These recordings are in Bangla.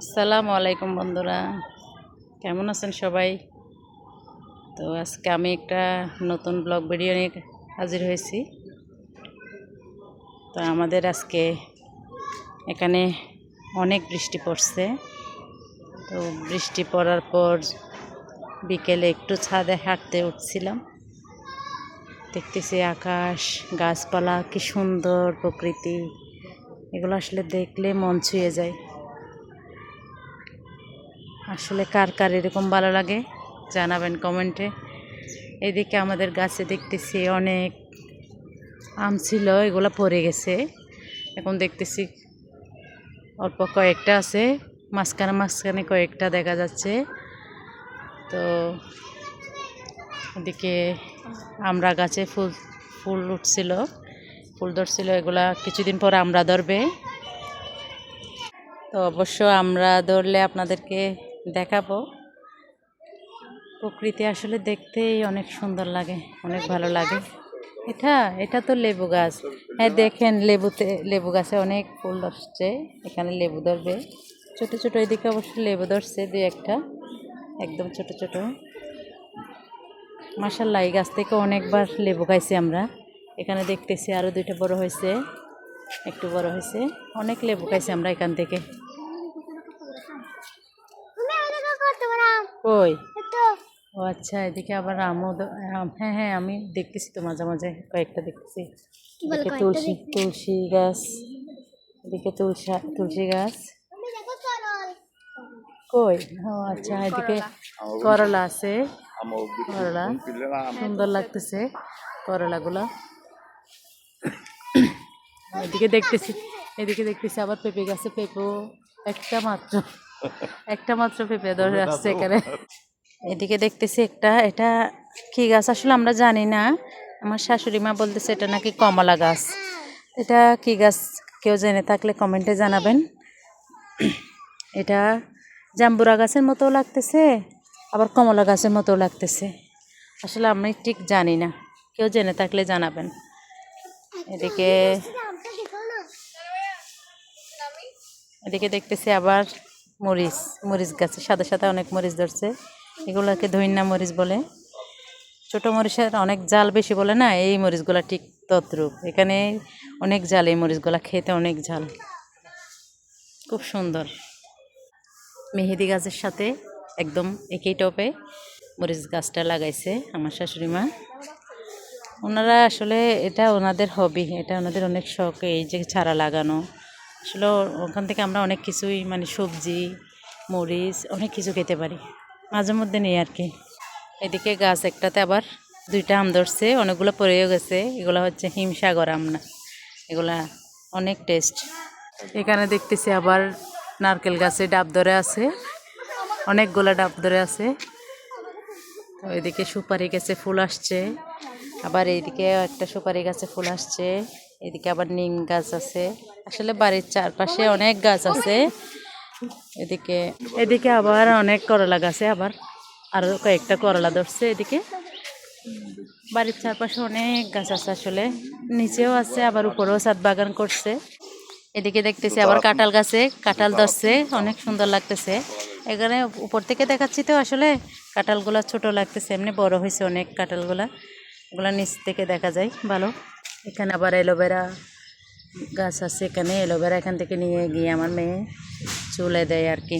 আসসালামু আলাইকুম বন্ধুরা। কেমন আছেন সবাই? তো আজকে আমি একটা নতুন ব্লগ ভিডিও নিয়ে হাজির হয়েছি। তো আমাদের আজকে এখানে অনেক বৃষ্টি পড়ছে। তো বৃষ্টি পড়ার পর বিকেলে একটু ছাদে হাঁটতে উঠছিলাম। দেখতেছি আকাশ, গাছপালা, কি সুন্দর প্রকৃতি। এগুলো আসলে দেখলে মন ছুঁয়ে যায়। আসলে কার কার এরকম ভালো লাগে জানাবেন কমেন্টে। এদিকে আমাদের গাছে দেখতেছি অনেক আম ছিল, এগুলো পড়ে গেছে। এখন দেখতেছি অল্প কয়েকটা আছে, মাঝখানে মাঝখানে কয়েকটা দেখা যাচ্ছে। তো এদিকে আমরা গাছে ফুল ফুল উঠছিল, ফুল ধরছিল, এগুলা কিছুদিন পর আমরা ধরবে। তো অবশ্য আমরা ধরলে আপনাদেরকে দেখাবো। প্রকৃতি আসলে দেখতেই অনেক সুন্দর লাগে, অনেক ভালো লাগে। এটা এটা তো লেবু গাছ। হ্যাঁ দেখেন লেবুতে, লেবু গাছে অনেক ফুল ধরছে, এখানে লেবু ধরবে। ছোট ছোট এদিকে অবশ্য লেবু ধরছে দুই একটা, একদম ছোট ছোট। মাসাল্লাহ এই গাছ থেকে অনেকবার লেবু খাইছি আমরা। এখানে দেখতেছি আরও দুইটা বড় হয়েছে, একটু বড় হয়েছে। অনেক লেবু খাইছি আমরা এখান থেকে। কই? ও আচ্ছা এদিকে আবার আমও হ্যাঁ হ্যাঁ আমি দেখতেছি তো মাঝে মাঝে কয়েকটা দেখতেছি। এদিকে তুলসী তুলসী গাছ। এদিকে তুলসা তুলসী গাছ। কই? ও আচ্ছা এদিকে করলা আছে। করলা। সুন্দর লাগতেছে করলাগুলো। এদিকে দেখতেছি এদিকে দেখতেছি আবার পেঁপে গাছে পেঁপেও একটা মাত্র। একটা মাত্র পেঁপে ধরে আসছে এখানে। এদিকে দেখতেছি একটা এটা কি গাছ? আসলে আমরা জানি না। আমার শাশুড়ি মা বলতেছে এটা নাকি কমলা গাছ। এটা কি গাছ? কেউ জেনে থাকলে কমেন্টে জানাবেন। এটা জাম্বুরা গাছের মতো লাগতেছে আবার কমলা গাছের মতো লাগতেছে। আসলে আমি ঠিক জানি না। কেউ জেনে থাকলে জানাবেন। এদিকে এদিকে দেখতেছি আবার মরিচ মরিচ গাছে, সাদা সাদা অনেক মরিচ ধরছে। এগুলোকে ধৈন্যা মরিচ বলে। ছোট মরিচের অনেক জাল বেশি বলে না, এই মরিচগুলা ঠিক তদ্রুপ। এখানে অনেক জাল, এই মরিচগুলা খেতে অনেক ঝাল। খুব সুন্দর। মেহেদি গাছের সাথে একদম একই টপে মরিচ গাছটা লাগাইছে আমার শাশুড়ি মা। ওনারা আসলে এটা ওনাদের হবি এটা ওনাদের অনেক শখ, এই যে চারা লাগানো। আসলে ওখান থেকে আমরা অনেক কিছুই মানে সবজি, মরিচ, অনেক কিছু খেতে পারি। মাঝে মধ্যে নেই আর কি। এদিকে গাছ একটাতে আবার দুইটা আম ধরছে, অনেকগুলো পড়েও গেছে। এগুলো হচ্ছে হিমসাগর আম না। এগুলা অনেক টেস্ট এখানে দেখতেছি আবার নারকেল গাছে ডাব ধরে আছে। অনেকগুলো ডাব ধরে আছে। তো এদিকে সুপারি গাছে ফুল আসছে। আবার এইদিকে একটা সুপারি গাছে ফুল আসছে। এদিকে আবার নিম গাছ আছে। আসলে বাড়ির চারপাশে অনেক গাছ আছে। এদিকে এদিকে আবার অনেক করলা গাছে আবার আরও কয়েকটা করলা ধরছে এদিকে। বাড়ির চারপাশে অনেক গাছ আছে আসলে। নিচেও আছে, আবার উপরেও ছাদ বাগান করছে। এদিকে দেখতেছি আবার কাঁঠাল গাছে, কাঁঠাল ধরছে, অনেক সুন্দর লাগতেছে। এখানে উপর থেকে দেখাচ্ছি তো আসলে কাঁঠালগুলো ছোট লাগতেছে, এমনি বড় হয়েছে অনেক কাঁঠালগুলা। এগুলো নিচ থেকে দেখা যায়, ভালো। এখানে আবার অ্যালোভেরা গাছ আছে এখানে অ্যালোভেরা এখান থেকে নিয়ে গিয়ে আমার মেয়ে চুলে দেয় আর কি।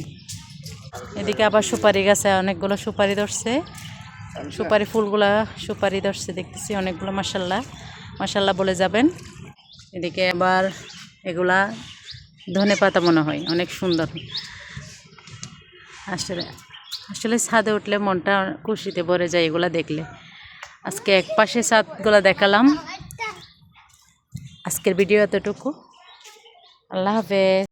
এদিকে আবার সুপারি গাছে অনেকগুলো সুপারি ধরছে। সুপারি ফুলগুলা সুপারি ধরছে, দেখতেছি অনেকগুলো মাসাল্লাহ মাসাল্লাহ বলে যাবেন। এদিকে আবার এগুলা ধনে পাতা মনে হয়, অনেক সুন্দর। আসলে আসলে ছাদে উঠলে মনটা খুশিতে ভরে যায় এগুলা দেখলে। আজকে এক পাশে ছাদগুলা দেখালাম। আজকের ভিডিও এতটুকু। আল্লাহ হাফেজ।